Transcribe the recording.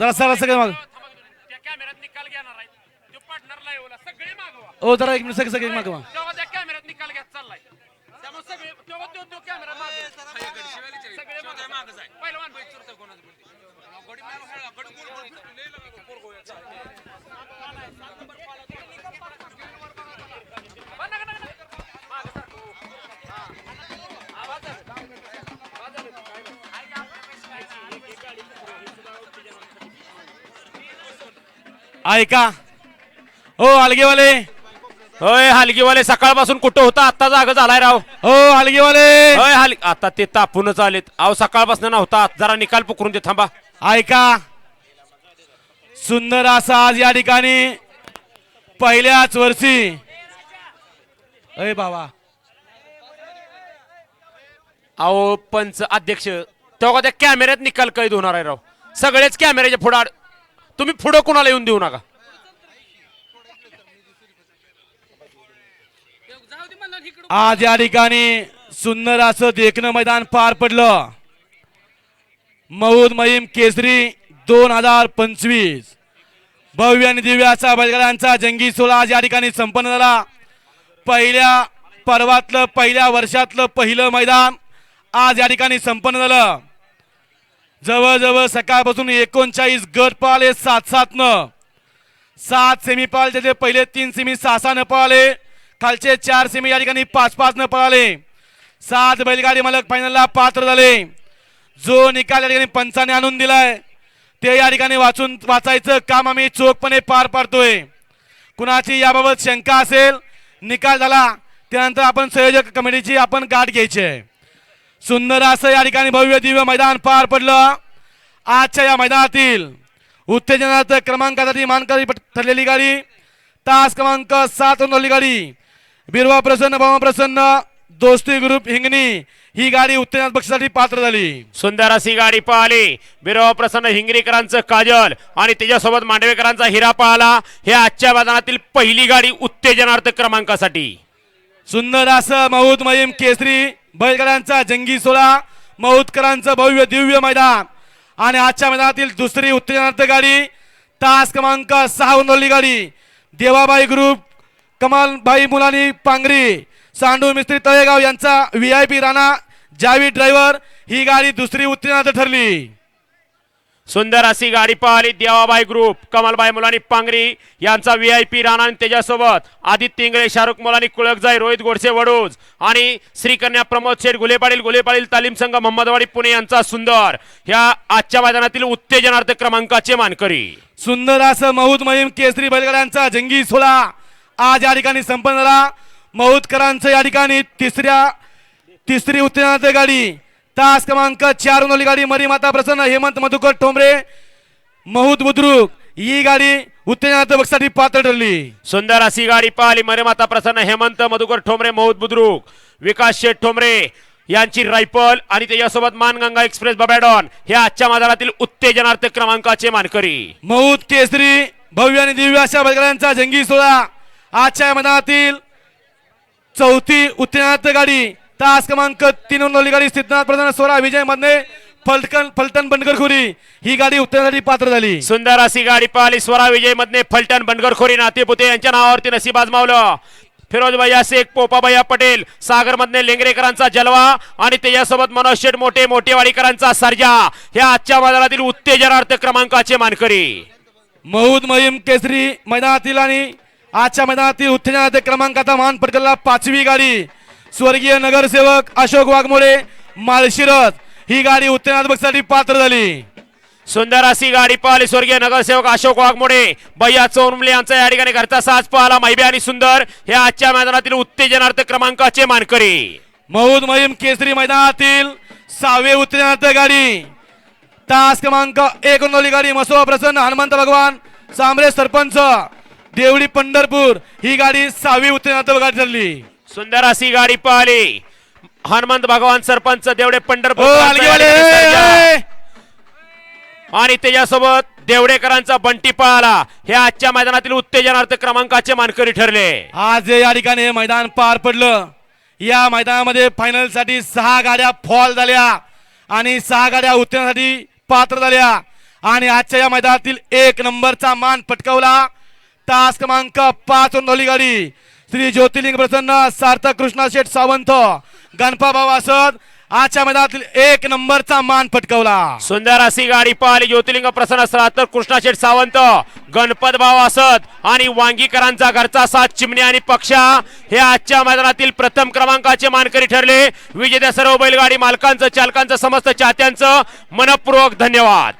जरा सर सगळे माग त्या कॅमेऱ्यात निकाल घेणार आहे तो पार्टनरला येऊ ऐका. हो हलगेवाले. होय हलगीवाले सकाळपासून कुठं होता? आता जागा झालाय राव. हो हलगेवाले. होय हल आता ते तापूनच आलेत. अहो सकाळपासून नव्हता. जरा निकाल पुकरून दे थांबा. ऐका. सुंदर असा आज या ठिकाणी पहिल्याच वर्षी अय बाबा. अहो पंच अध्यक्ष तेव्हा त्या कॅमेऱ्यात निकाल कैद होणार आहे राव. सगळेच कॅमेऱ्याच्या पुढे तुम्ही पुढं कुणाला येऊन देऊ नका? आज या ठिकाणी सुंदर असं देखणं मैदान पार पडलं. मऊद महिम केसरी दोन हजार पंचवीस. भव्य आणि दिव्याचा बैलगाड्यांचा जंगी सोहळा आज या ठिकाणी संपन्न झाला. पहिल्या पर्वातलं पहिल्या वर्षातलं पहिलं मैदान आज या ठिकाणी संपन्न झालं. जवळजवळ सकाळपासून एकोणचाळीस गट पळाले सात सातनं सात सेमी पळाले त्याचे पहिले तीन सेमी सहा सहा न पळाले. खालचे चार सेमी या ठिकाणी पाच पाच न पळाले. सात बैलगाडी मालक फायनलला पात्र झाले. जो निकाल या ठिकाणी पंचाने आणून दिलाय ते या ठिकाणी वाचून वाचायचं काम आम्ही चोखपणे पार पाडतोय. कुणाची याबाबत शंका असेल निकाल झाला त्यानंतर आपण संयोजक कमिटीची आपण गाठ घ्यायची आहे. सुंदर असं या ठिकाणी भव्य दिव्य मैदान पार पडलं. आजच्या या मैदानातील उत्तेजनात क्रमांकासाठी मानकरी ठरलेली गाडी तास क्रमांक सात नोंदवली गाडी. बिरवा प्रसन्न भावा प्रसन्न दोस्ती ग्रुप हिंगणी ही गाडी उत्तेजनात बक्षीसाठी पात्र झाली. सुंदर अशी गाडी पळाली बिरोबा प्रसन्न हिंगरीकरांचं काजल आणि त्याच्यासोबत मांडवेकरांचा हिरा पळाला हे आजच्या मैदानातील पहिली गाडी उत्तेजनार्थ क्रमांकासाठी. सुंदर असं मऊद महिम केसरी बैलगाड्यांचा जंगी सोळा मौतकरांचं भव्य दिव्य मैदान आणि आजच्या मैदानातील दुसरी उत्तेजनार्थ गाडी तास क्रमांक सहा नोंदवली गाडी देवाबाई ग्रुप कमालबाई मुलानी पांगरी सांडू मिस्त्री तळेगाव यांचा व्ही आय पी राणा जावी ड्रायव्हर ही गाडी दुसरी उत्तेजनार्थ ठरली. सुंदर अशी गाडी पाहिली देवाबाई ग्रुप. कमलबाई मुलानी पांगरी यांचा व्ही आय पी राणा आणि त्याच्यासोबत आदित्य इंगळे शाहरुख मुलानी कुळकजाई रोहित गोडसे वडोज आणि श्रीकन्या प्रमोद शेठ गुलेपाडील गुलेपाडील तालीम संघ मोहम्मदवाडी पुणे यांचा सुंदर. ह्या आजच्या मैदानातील उत्तेजनार्थ क्रमांकाचे मानकरी. सुंदर असं महूत महिम केसरी बैलगाड्यांचा जंगी सोहळा आज या ठिकाणी संपन्न झाला. महूदकरांचं या ठिकाणी तिसऱ्या तिसरी उत्तेजनार्थ गाडी तास क्रमांक चार नोली गाडी मरी माता प्रसन्न हेमंत मधुकर ठोंबरे महूद बुद्रुक. ही गाडी उत्तेजनार्थ बक्षासाठी पात्र ठरली. सुंदर अशी गाडी पळाली मरेमाता प्रसन्न हेमंत मधुकर ठोंबरे मौद बुद्रुक. विकास शेठ ठोंबरे यांची रायफल आणि त्याच्यासोबत मानगंगा एक्सप्रेस बबॅडॉन हे आजच्या मैदानातील उत्तेजनार्थ क्रमांकाचे मानकरी. महूद केसरी भव्य आणि दिव्य अशा बैलगाड्यांचा जंगी सोहळा आजच्या मैदानातील चौथी उत्तेजनार्थ गाडी तास क्रमांक तीन गाडी सिद्धनाथ प्रधान सोळा विजय मधने फलटण फलटण बंडगरखोरी ही गाडी उत्तेजनासाठी पात्र झाली. सुंदर अशी गाडी पळाली स्वरा विजय मधने फलटण बनगरखोरी नातेपुते यांच्या नावावरती नशीब आजमावलं. फिरोज भैया शेख पोपा भैया पटेल सागर मधने लेंगरेकरांचा जलवा आणि त्याच्यासोबत मनोज शेठ मोठे मोठेवाडीकरांचा सर्जा. हे आजच्या मैदानातील उत्तेजनार्थ क्रमांकाचे मानकरी. महूद महिम केसरी मैदानातील आणि आजच्या मैदानातील उत्तेजनार्थ क्रमांकाचा मान पटकरला पाचवी गाडी. स्वर्गीय नगरसेवक अशोक वाघमोडे माळशिरस. ही गाडी उत्तेजनार्थ बक्षासाठी पात्र झाली. सुंदर अशी गाडी पळाली स्वर्गीय नगरसेवक अशोक वाघमोडे. भैया चौरमले यांचा या ठिकाणी घरचा साज पळाला मैबे आणि सुंदर हे आजच्या मैदानातील उत्तेजनार्थ क्रमांकाचे मानकरी. महूद महिम केसरी मैदानातील सहावे उत्तेजनार्थ गाडी. तास क्रमांक एक नोली गाडी मसोबा प्रसन्न हनुमंत भगवान सांबरे सरपंच देवडी पंढरपूर. ही गाडी सहावी उत्तेजनार्थ गाडी ठरली. सुंदर अशी गाडी पळाली हनुमंत भगवान सरपंच देवडे पंढरपूर आणि त्याच्यासोबत देवडेकरांचा बंटी पळाला. हे आजच्या मैदानातील उत्तेजनार्थ क्रमांकाचे मानकरी ठरले. आज या ठिकाणी हे मैदान पार पडलं या मैदानामध्ये फायनलसाठी सहा गाड्या फॉल झाल्या आणि सहा गाड्या उत्तेजनासाठी पात्र झाल्या. आणि आजच्या या मैदानातील एक नंबरचा मान पटकावला. तास क्रमांक पाच नोली गाडी. श्री ज्योतिर्लिंग प्रसन्न सार्थक कृष्णा शेठ सावंत गणपा भाऊ असत आजच्या मैदानातील एक नंबरचा मान पटकवला. सुंदर अशी गाडी पाहिली ज्योतिर्लिंग प्रसन्न सार्थक कृष्णा शेठ सावंत गणपत भाव असत आणि वांगीकरांचा घरचा साथ चिमणी आणि पक्षा हे आजच्या मैदानातील प्रथम क्रमांकाचे मानकरी ठरले. विजेत्या सर्व बैलगाडी मालकांचं चालकांचं समस्त चाहत्यांचं मनपूर्वक धन्यवाद.